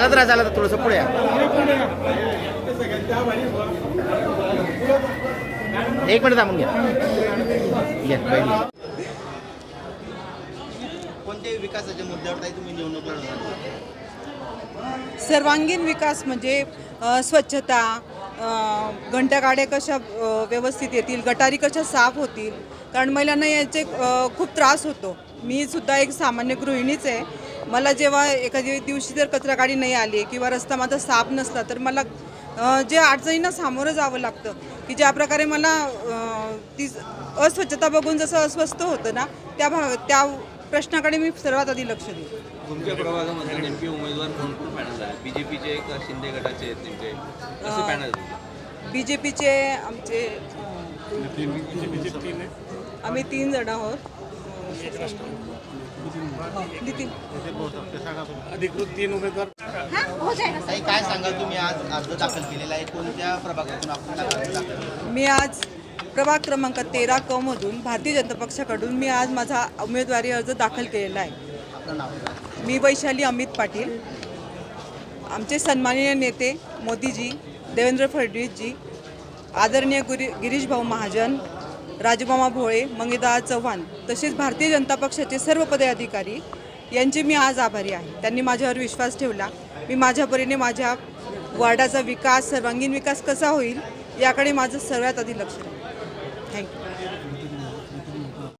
चालत राहा चालत थोडंसं पुढे या. एक मिनिट थांबून घ्या. कोणत्याही विकासाच्या मुद्द्यावर तुम्ही निवडणूक लढवणार सर्वांगीण विकास म्हणजे स्वच्छता घंटागाड्या कशा व्यवस्थित येतील गटारी कशा साफ होतील कारण महिलांना याचे खूप त्रास होतो. मी सुद्धा एक सामान्य गृहिणीच आहे. मला जेव्हा एखाद्या दिवशी जर कचरा गाडी नाही आली किंवा रस्ता माझा साफ नसला तर मला जे अडचणींना सामोरं जावं लागतं की ज्या प्रकारे मला ती अस्वच्छता बघून जसं अस्वस्थ होतं ना त्या भाग त्या प्रश्नाकडे मी सर्वात आधी लक्ष देईन. तुमच्या प्रभागामध्ये नेमके उमेदवार कोण कोण पॅनल आहे बीजेपीचे का शिंदे गटाचे आहेत नेमके? कसे पॅनल बी जे पीचे आमचे आम्ही तीन जण आहोत. अधिकृत तीन उमेदवार ताई काय सांगाल तुम्ही आज अर्ज दाखल केलेला आहे कोणत्या प्रभागातून आपण अर्ज दाखल केला? मी आज प्रभाग क्रमांक तेरा क मधून भारतीय जनता पक्षाकडून मी आज माझा उमेदवारी अर्ज दाखल केलेला आहे आपलं नाव सांगा. मी वैशाली अमित पाटील आमचे सन्माननीय नेते मोदीजी देवेंद्र फडणवीसजी आदरणीय गुरी गिरीश भाऊ महाजन राजमामा भोळे मंगेदा चव्हाण तसेच भारतीय जनता पक्षाचे सर्व पदाधिकारी यांचे मी आज आभारी आहे. त्यांनी माझ्यावर विश्वास ठेवला. मी माझ्या परीने माझ्या वार्डाचा विकास सर्वांगीण विकास कसा होईल याकडे माझं सर्वात आधी लक्ष थँक्यू